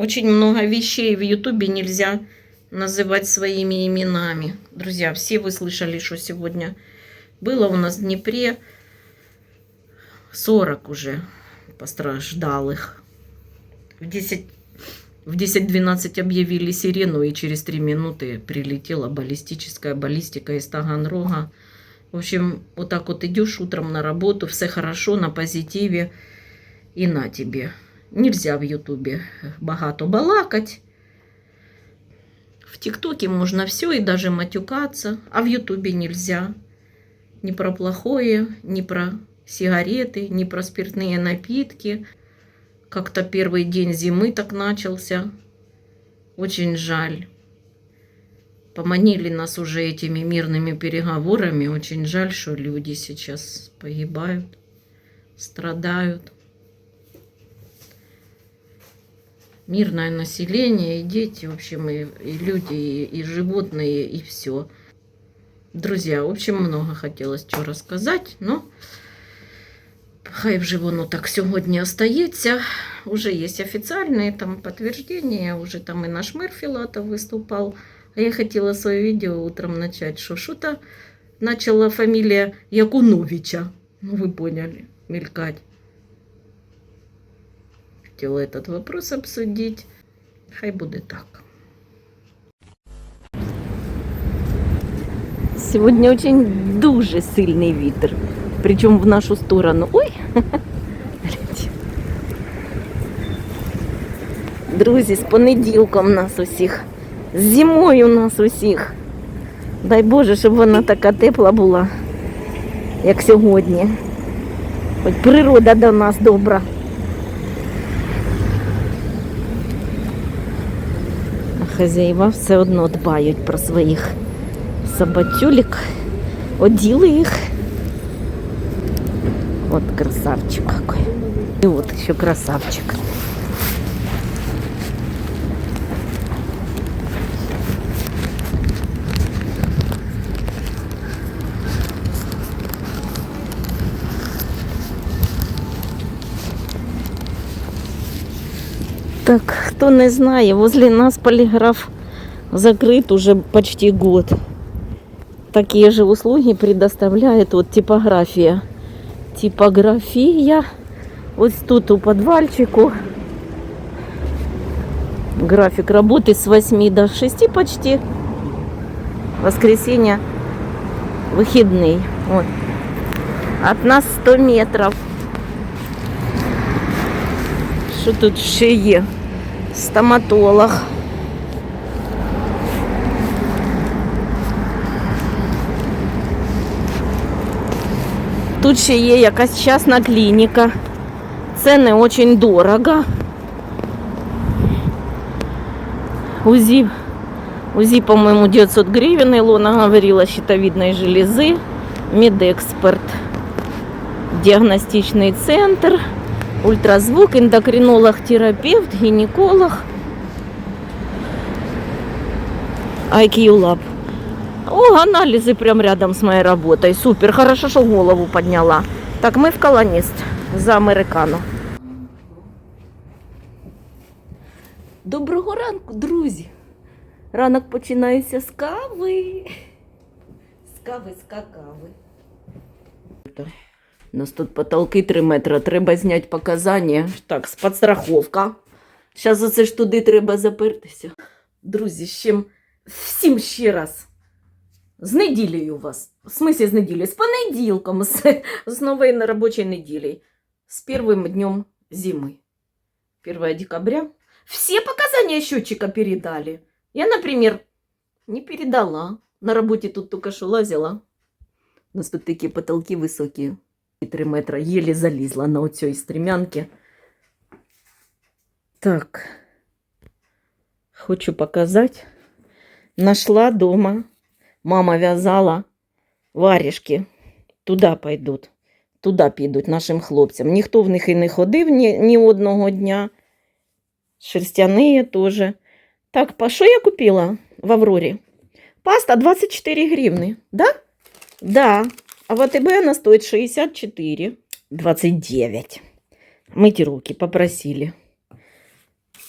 Очень много вещей в Ютубе нельзя называть своими именами. Друзья, все вы слышали, что сегодня было у нас в Днепре 40 уже постраждалых. В 10 в 10-12 объявили сирену, и через 3 минуты прилетела баллистическая баллистика из Таганрога. В общем, вот так вот идешь утром на работу, все хорошо, на позитиве, і на тебе. Нельзя в Ютубе багато балакать. В ТикТоке можно все и даже матюкаться, а в Ютубе нельзя. Ни про плохое, ни про сигареты, ни про спиртные напитки. Как-то первый день зимы так начался. Очень жаль. Поманили нас уже этими мирными переговорами. Очень жаль, что люди сейчас погибают, страдают. Мирное население, и дети, в общем, и, и люди, и, и животные, и все. Друзья, в общем, много хотелось что рассказать, но хай вже воно так сьогодні остається. Уже є офіційні там підтвердження, уже там і наш мэр Филатов выступал. А я хотела свое видео утром начать, что что-то начала фамилия Якуновича. Ну, вы поняли, мелькать. Хотела этот вопрос обсудить. Хай буде так. Сегодня очень дуже сильный вітер. Причем в нашу сторону. Ой! Друзі, з понеділком нас усіх. З зимою нас усіх. Дай Боже, щоб вона така тепла була, як сьогодні. Хоч природа до нас добра. А хазяїва все одно дбають про своїх собатюлік, оділи їх. От красавчик какой. І от еще красавчик. Так, кто не знает, возле нас полиграф закрыт уже почти год. Такие же услуги предоставляет вот типография типографія. Ось тут у подвальчику. График работы с 8 до 6 почти. Воскресенье выходный. Вот. От нас 100 метров. Що тут ще? Стоматолог. Тут ще є якась частна клініка. Це не дуже дорого. УЗИ, УЗИ, по-моему, 900 гривен. Илона говорила, щитовидной железы. Медэксперт. Диагностичный центр. Ультразвук, эндокринолог, терапевт, гинеколог. IQ Lab. О, анализы прям рядом с моей работой. Супер, хорошо, что голову подняла. Так, мы в колонист за американо. Доброго ранку, друзі. Ранок починається з кави. З кави, з какави. У нас тут потолки 3 метри. Треба зняти показання. Так, з подстраховка. Зараз за це ж туди треба запертися. Друзі, з чим всім ще раз. З неділею вас. В смысле з неділею? З понеділком, з, з нової робочої неділі. З первым днем зимы. 1 декабря. Все показания счетчика передали. Я, например, не передала. На работе тут только что лазила. У нас тут такие потолки высокие. 3 метра. Еле залізла на оцій стрімянки. Так. Хочу показать. Нашла дома. Мама в'язала варежки. Туди пойдуть. Туди підуть нашим хлопцям. Ніхто в них і не ходив ні, ні одного дня. Шерстяные теж. Так, по що я купила в Аврорі? Паста 24 гривни. Да? Да. А в АТБ она стоит 64. 29. Мыть руки попросили.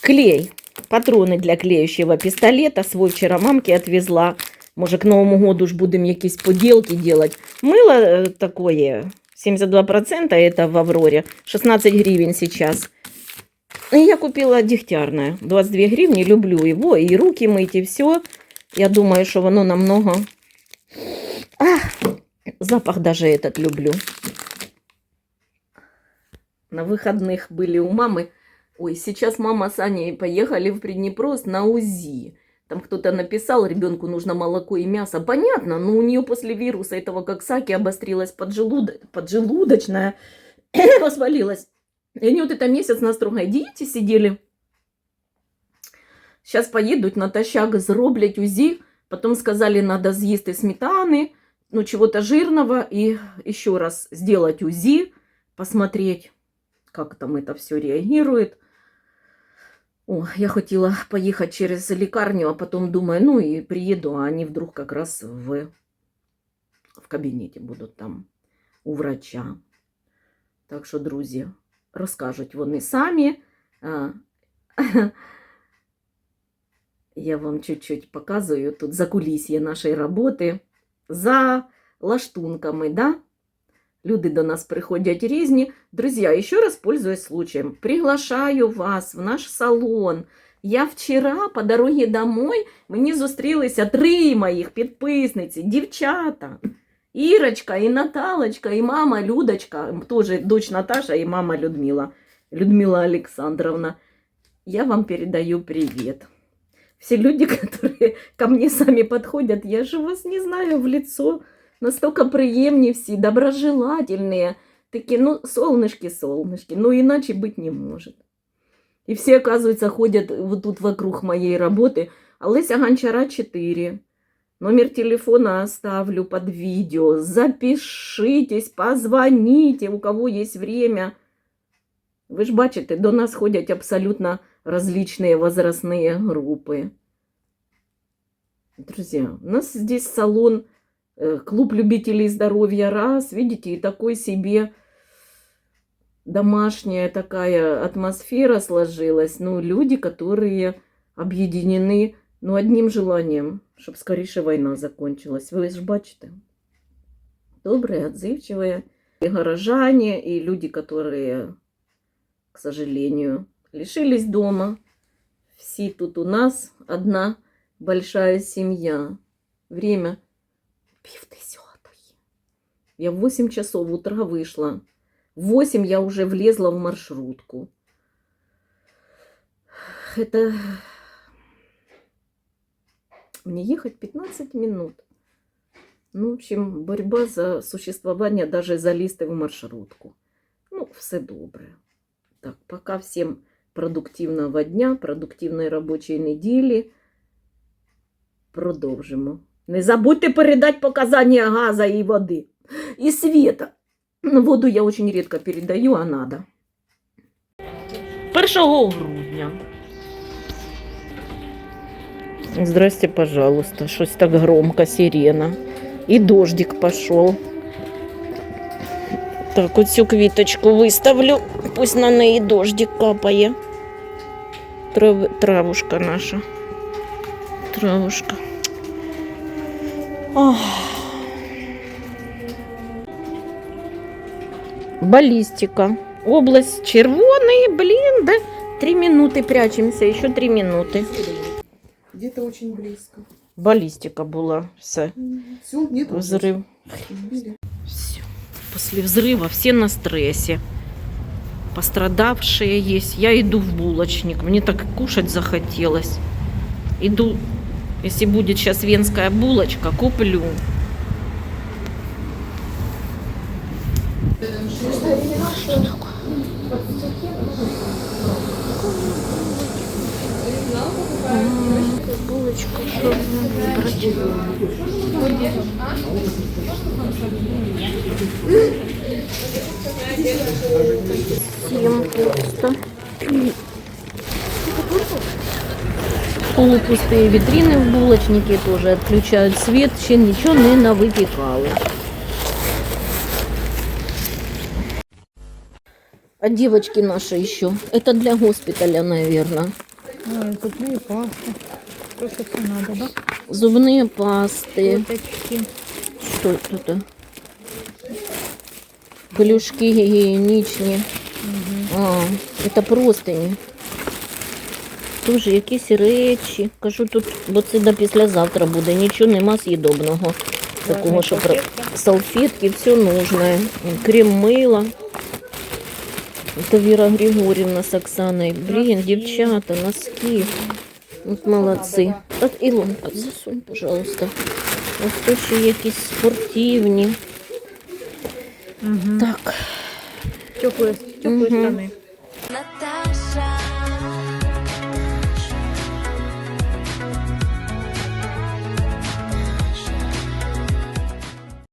Клей. Патроны для клеющего пистолета. Свой вчера мамке отвезла. Может, к Новому году уж будем якісь поделки делать. Мыло э, такое, 72% это в Авроре. 16 гривен сейчас. И я купила дегтярное. 22 гривни. Люблю его. И руки мыть, и все. Я думаю, что оно намного... Ах, запах даже этот люблю. На выходных были у мамы. Ой, сейчас мама с Аней поехали в Приднепрост на УЗИ. Там кто-то написал, ребенку нужно молоко и мясо. Понятно, но у нее после вируса этого коксаки обострилась поджелудо... поджелудочная, развалилась. И они вот это месяц на строгой диете сидели. Сейчас поедут натощак зроблять УЗИ. Потом сказали, надо з'їсти сметаны, ну чего-то жирного. И еще раз сделать УЗИ, посмотреть, как там это все реагирует. О, я хотела поехать через лекарню, а потом думаю, ну и приеду, а они вдруг как раз в, в кабинете будут там у врача. Так що, друзі, розкажуть вони самі. А, Я вам чуть-чуть показую тут закулісье нашої роботи за лаштунками, да? Люди до нас приходять різні. Друзья, еще раз пользуясь случаем, приглашаю вас в наш салон. Я вчора по дорогі домой мені зустрілися три моїх підписниці, дівчата. Ірочка, і Наталочка, і мама Людочка, тоже дочь Наташа і мама Людмила, Людмила Александровна. Я вам передаю привет. Все люди, которые ко мне сами подходят, я же вас не знаю в лицо, настолько приємні всі, доброжелательные, такие, ну, солнышки, солнышки, ну, иначе быть не может. И все, оказывается, ходят вот тут вокруг моей работы. Олеся Гончара 4. Номер телефона оставлю под видео. Запишитесь, позвоните, у кого есть время. Ви ж бачите, до нас ходять абсолютно различные возрастные группы. Друзья, у нас здесь салон, э, клуб любителей здоровья раз, видите, и такой себе домашняя такая атмосфера сложилась. Ну, люди, которые объединены, ну, одним желанием, чтобы скорее война закончилась. Вы же бачите? Добрые, отзывчивые. И горожане, и люди, которые, к сожалению, лишились дома. Все тут у нас одна большая семья. Время півдесятої. Я в 8 часов утра вышла. В 8 я уже влезла в маршрутку. Это... Мне ехать 15 минут. Ну, в общем, борьба за существование даже за листы в маршрутку. Ну, все добре. Так, пока всем продуктивного дня, продуктивної робочої неділі. Продовжимо. Не забудьте передати показання газу і води. І світа. Ну, Воду я очень редко передаю, а надо. 1 грудня. Здрасте, пожалуйста. Щось так громко, сирена. І дождик пошел. Так, оцю квіточку виставлю. Пусть на неї дождик капає. Трав... Травушка наша. Травушка. Ох. Баллистика. Область червоный, блин, да? Три минуты прячемся, еще три минуты. Где-то очень близко. Баллистика была, все, Все, нет взрыв. Все. После взрыва все на стрессе. Пострадавшие есть. Я иду в булочник. Мне так кушать захотелось. Иду, если будет сейчас венская булочка, куплю. Булочку, что выбрать? Съем просто. Полупустые витрины в булочнике тоже отключают свет, ще ничего не навыпекало. А девочки наши еще, это для госпиталя, наверное. Ой, зубные пасты. То, что все надо, да? Зубні пасти. Щеточки. Що тут? Пелюшки гігієнічні. А, це простині. Дуже якісь речі. Кажу тут, бо це до післязавтра буде. Нічого нема з'їдобного. Такого, що про салфетки, все нужное. Крем мила. Это Вера Григорьевна с Оксаной. Блин, девчата, носки. Вот молодцы. Так, Илонка, засунь, пожалуйста. Ось тут ще якісь спортивні. Угу. Так, Теплые, теплые Мгм. штаны.